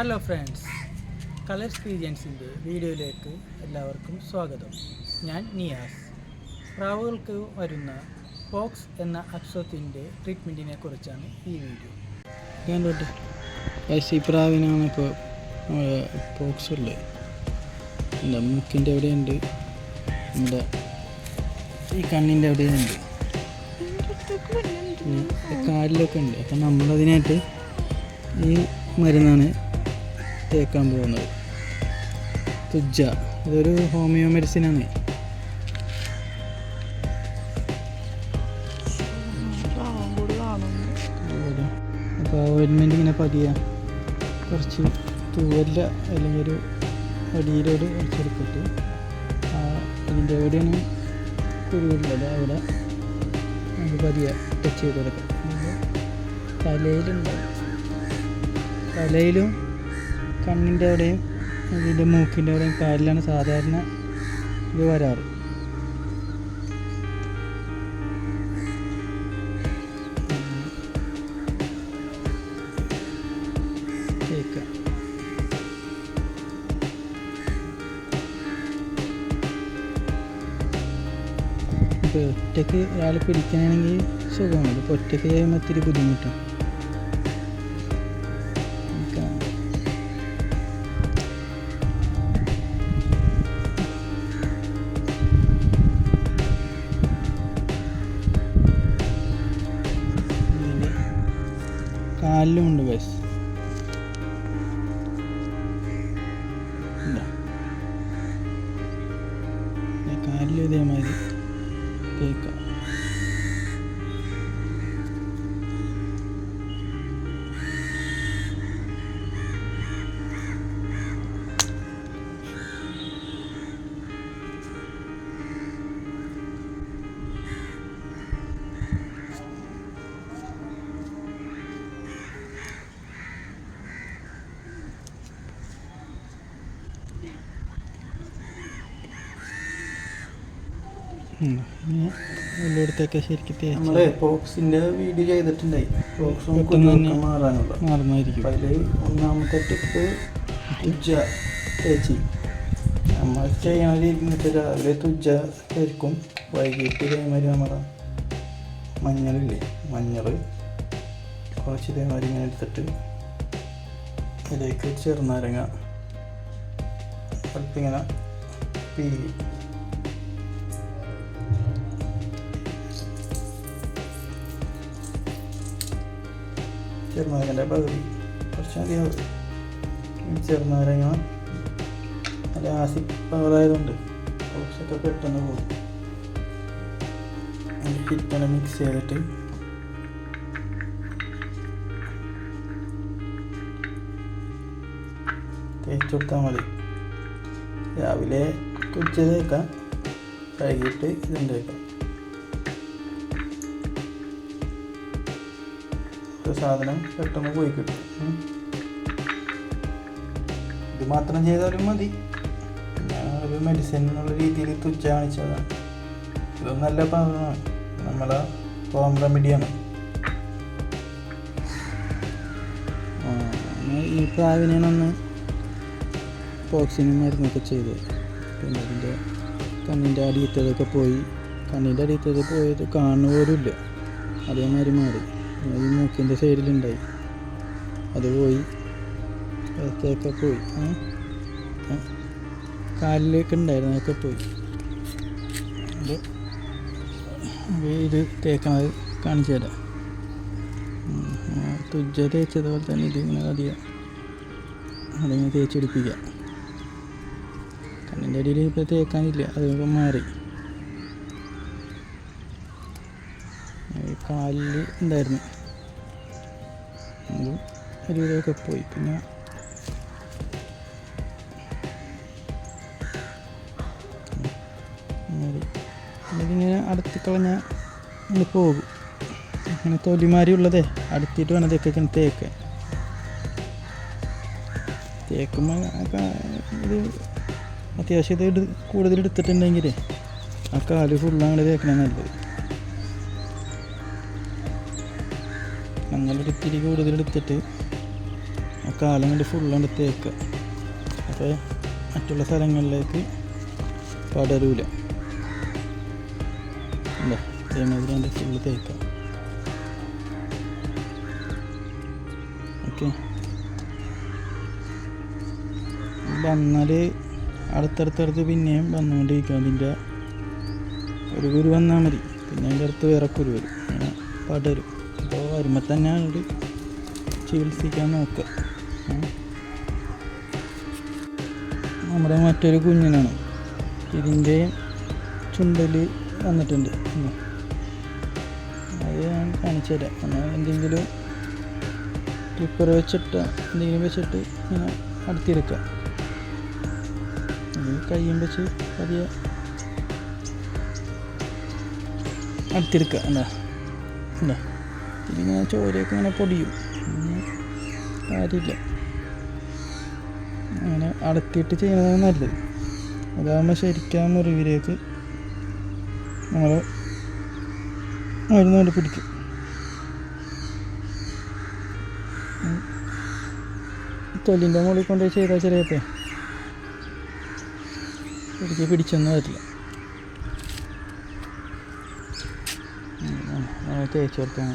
Hello friends colour എക്സ്പീരിയൻസിന്റെ വീഡിയോയിലേക്ക് എല്ലാവർക്കും സ്വാഗതം. ഞാൻ നിയാസ്. പ്രാവുകൾക്ക് വരുന്ന പോക്സ് എന്ന അക്ഷത്തിന്റെ ട്രീറ്റ്മെന്റിനെ കുറിച്ചാണ് ഈ വീഡിയോ. ഞാൻ തൊട്ട് ഈ പ്രാവിനാണ് ഇപ്പോൾ പോക്സ് ഉള്ളത്. എന്റെ മുക്കിന്റെ എവിടെയുണ്ട് നമ്മുടെ ഈ കണ്ണിന്റെ എവിടെയുണ്ട്. കാലിലൊക്കെ ഉണ്ട്. അപ്പം നമ്മളതിനായിട്ട് ഈ മരുന്നാണ് തേക്കാൻ പോകുന്നത്. തുജ്ജ. ഇതൊരു ഹോമിയോ മെഡിസിനാണ് അപ്പോൾ ഓയിൻമെന്റ് ഇങ്ങനെ പതിയ. കുറച്ച് തൂവല്ല അല്ലെങ്കിൽ ഒരു അടിയിലോട് കുറച്ചെടുത്തിട്ട് അതിന്റെ എവിടെയാണ് കുരുവില്ലത് അവിടെ നമുക്ക് പതിയെ ടച്ച് ചെയ്ത് കൊടുക്കാം. തലയിലുണ്ടാവും തലയിലും കണ്ണിന്റെ അവിടെയും ഇതിന്റെ മൂക്കിന്റെ അവിടെയും കാലിലാണ് സാധാരണ ഇത് വരാറ്. ഇപ്പോൾ ഒറ്റയ്ക്ക് ഒരാൾ പിടിക്കാനാണെങ്കിൽ സുഖമാണ്. ഇപ്പോൾ ഒറ്റയ്ക്ക് ചെയ്യുമ്പോൾ ഇത്തിരി ബുദ്ധിമുട്ടാണ്. കാലിലും ഉണ്ട് ബസ് എല്ലായിടത്തൊക്കെ ശരിക്കും നമ്മളെ പോക്സിന്റെ വീഡിയോ ചെയ്തിട്ടുണ്ടായി. കുരുവൊക്കെ മാറാനുള്ള. മാറുന്നതായിരിക്കും അതിൽ ഒന്നാമത്തെ ടിപ്പ് തുജ്ജ തേച്ചി. നമ്മൾ ചെയ്യണ രീതി എന്ന് വെച്ചാൽ രാവിലെ തുജ്ജ തേക്കും വൈകിട്ട് ഇതേമാതിരി നമ്മുടെ മഞ്ഞളില്ലേ മഞ്ഞൾ കുറച്ച് ഇതേമാതിരി ഇങ്ങനെ എടുത്തിട്ട് ഇതിലേക്ക് ചെറുനാരങ്ങ അടുത്തിങ്ങനെ ഇങ്ങനെ ചെറുനാരങ്ങന്റെ പകുതി. കുറച്ച് മതിയാവും ഈ ചെറുനാരങ്ങ. നല്ല ആസിഡ് പവറായതുകൊണ്ട് കുറച്ചൊക്കെ പെട്ടെന്ന് പോകും. കിറ്റനെ മിക്സ് ചെയ്തിട്ട്. തേച്ച് കൊടുത്താൽ മതി. രാവിലെ തുച്ഛ തേക്കാം. വൈകിട്ട് ഇതും സാധനം പെട്ടെന്ന് പോയി കിട്ടും. ഇത് മാത്രം ചെയ്താലും മതി. ഒരു മെഡിസിൻ എന്നുള്ള രീതിയിൽ തുച്ഛ കാണിച്ചതാണ്. ഇത് നല്ല പാകമാണ് നമ്മളെ ഹോം റെമഡിയാണ് ഈ പ്രാവിനെയാണ് പോക്സിനും മരുന്നൊക്കെ ചെയ്ത്. പിന്നെ അതിന്റെ കണ്ണിന്റെ അടിയത്തതൊക്കെ പോയി. കണ്ണിന്റെ അടിയത്തത് പോയത് പോലും ഇല്ല. അതേമാതിരി മാറി. ഈ മൂക്കിന്റെ സൈഡിലുണ്ടായി. അത് പോയി. അതൊക്കെ പോയി? കാലിലേക്ക് ഉണ്ടായിരുന്നു അതൊക്കെ പോയി. ഇത് തേക്കണത് കാണിച്ചു തരാം. തുജ്ജ തേച്ചതുപോലെ തന്നെ ഇത് ഇങ്ങനെ അധികം അതിങ്ങനെ തേച്ചെടുപ്പിക്കുക കണ്ണിന്റെ അടിയിൽ ഇപ്പോൾ തേക്കാനില്ല അതൊക്കെ മാറി. കാലിൽ ഉണ്ടായിരുന്നു. അതും ഒരുവിധമൊക്കെ പോയി. പിന്നെ ഇങ്ങനെ അടുത്തിക്കളഞ്ഞ ഇങ്ങനെ പോകും. അങ്ങനെ തൊലിമാരി ഉള്ളതേ അടുത്തിട്ട് വേണം തേക്ക് ഇങ്ങനെ തേക്ക് തേക്കുമ്പോൾ ഇത് അത്യാവശ്യം ഇത് കൂടുതൽ എടുത്തിട്ടുണ്ടെങ്കിൽ ആ കാൽ ഫുള്ളാണ് തേക്കണേ നല്ലത്. ഞങ്ങളൊരു ഇത്തിരി കൂടുതൽ എടുത്തിട്ട് ആ കാലം കൊണ്ട് ഫുള്ളാണ്ട് തേക്കുക. അപ്പോൾ മറ്റുള്ള സ്ഥലങ്ങളിലേക്ക് പടരൂല. അതേമാതിരി അതിന്റെ ഫുള്ള് തേക്കുക. ഓക്കെ. വന്നാൽ അടുത്തടുത്തടുത്ത് പിന്നെയും വന്നുകൊണ്ടിരിക്കും. അതിന്റെ ഒരു കുരു വന്നാൽ മതി. പിന്നെ അതിന്റെ അടുത്ത് വേറെ കുരു വരും. പടരും. അപ്പോൾ വരുമ്പോൾ തന്നെ അങ്ങോട്ട് ചികിത്സിക്കാൻ നോക്കുക നമ്മുടെ മറ്റൊരു കുഞ്ഞിനാണ്. ഇതിന്റെ ചുണ്ടൽ വന്നിട്ടുണ്ട്. അത് ഞാൻ കാണിച്ചു തരാം. എന്നാൽ എന്തെങ്കിലും ക്ലിപ്പർ വെച്ചിട്ട് എന്തെങ്കിലും വെച്ചിട്ട് ഇങ്ങനെ അടുത്തിരിക്കാം കയ്യും വെച്ച് പതിയെ അടുത്തിരിക്കുക. എന്താ? എന്താ? ഇതിങ്ങനെ ചോരയൊക്കെ ഇങ്ങനെ പൊടിയും. കാര്യമില്ല. അങ്ങനെ അടത്തിയിട്ട് ചെയ്യുന്നതാണ് നല്ലത്. അതാകുമ്പോൾ ശരിക്കും മുറിവിലേക്ക് നമ്മൾ മരുന്ന് കൊണ്ട് പിടിക്കും തൊല്ലിന്റെ മുകളിൽ കൊണ്ടുപോയി ചെയ്താൽ ചെറിയപ്പേ. ശരിക്കും പിടിച്ചൊന്നും വരില്ല തേച്ച് കൊടുക്കാൻ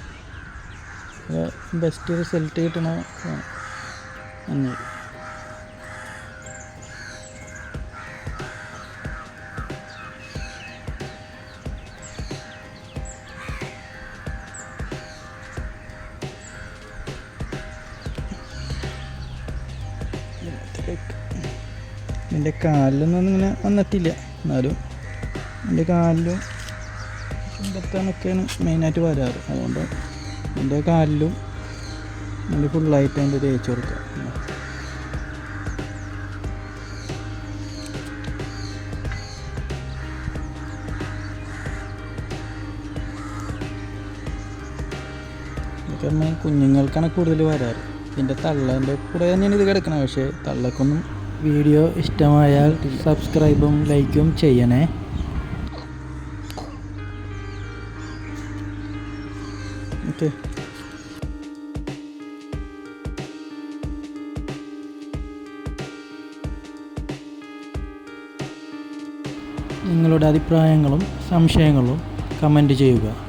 ബെസ്റ്റ് റിസൾട്ട് കിട്ടണ അഞ്ഞൂറ് എന്റെ കാലിലൊന്നും ഇങ്ങനെ വന്നിട്ടില്ല എന്നാലും എന്റെ കാലിലും ചുണ്ടത്താനൊക്കെയാണ് മെയിനായിട്ട് വരാറ്. അതുകൊണ്ട് എന്റെ കാലിലും നല്ല ഫുള്ളായിട്ട് അതിന്റെ തേച്ച് കൊടുക്കുക. കുഞ്ഞുങ്ങൾക്കാണ് കൂടുതൽ വരാറ്. ഇതിന്റെ തള്ളേന്റെ കൂടെ തന്നെയാണ് ഇത് കിടക്കണത്. പക്ഷേ തള്ളക്കൊന്നും വീഡിയോ ഇഷ്ടമായാൽ സബ്സ്ക്രൈബും ലൈക്കും ചെയ്യണേ. ഓക്കെ നിങ്ങളുടെ അഭിപ്രായങ്ങളും സംശയങ്ങളും കമന്റ് ചെയ്യുക.